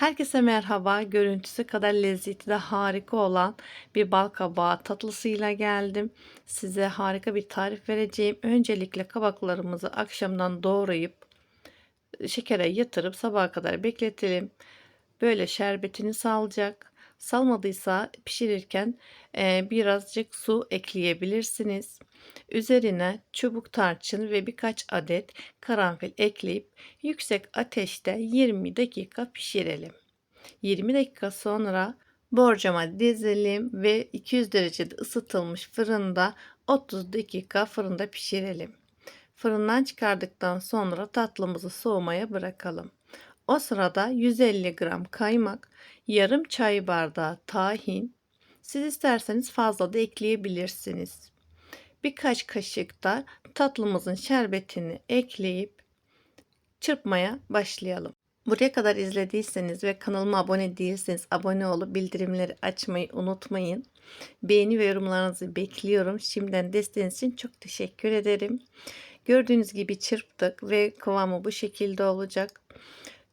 Herkese merhaba. Görüntüsü kadar lezzeti de harika olan bir bal kabağı tatlısıyla geldim. Size harika bir tarif vereceğim. Öncelikle kabaklarımızı akşamdan doğrayıp şekere yatırıp sabaha kadar bekletelim. Böyle şerbetini salacak. Salmadıysa pişirirken e, birazcık su ekleyebilirsiniz. Üzerine çubuk tarçın ve birkaç adet karanfil ekleyip yüksek ateşte 20 dakika pişirelim. 20 dakika sonra borcama dizelim ve 200 derecede ısıtılmış fırında 30 dakika fırında pişirelim. Fırından çıkardıktan sonra tatlımızı soğumaya bırakalım. O sırada 150 gram kaymak, yarım çay bardağı tahin, siz isterseniz fazla da ekleyebilirsiniz. Birkaç kaşık da tatlımızın şerbetini ekleyip çırpmaya başlayalım. Buraya kadar izlediyseniz ve kanalıma abone değilseniz abone olup bildirimleri açmayı unutmayın. Beğeni ve yorumlarınızı bekliyorum. Şimdiden desteğiniz için çok teşekkür ederim. Gördüğünüz gibi çırptık ve kıvamı bu şekilde olacak.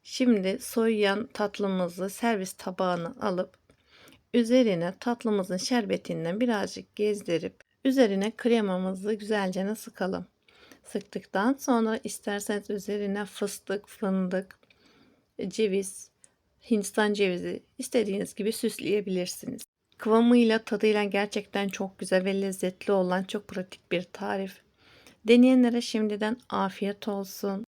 Şimdi soğuyan tatlımızı servis tabağına alıp üzerine tatlımızın şerbetinden birazcık gezdirip üzerine kremamızı güzelce sıkalım. Sıktıktan sonra isterseniz üzerine fıstık, fındık, ceviz, Hindistan cevizi istediğiniz gibi süsleyebilirsiniz. Kıvamıyla tadıyla gerçekten çok güzel ve lezzetli olan çok pratik bir tarif. Deneyenlere şimdiden afiyet olsun.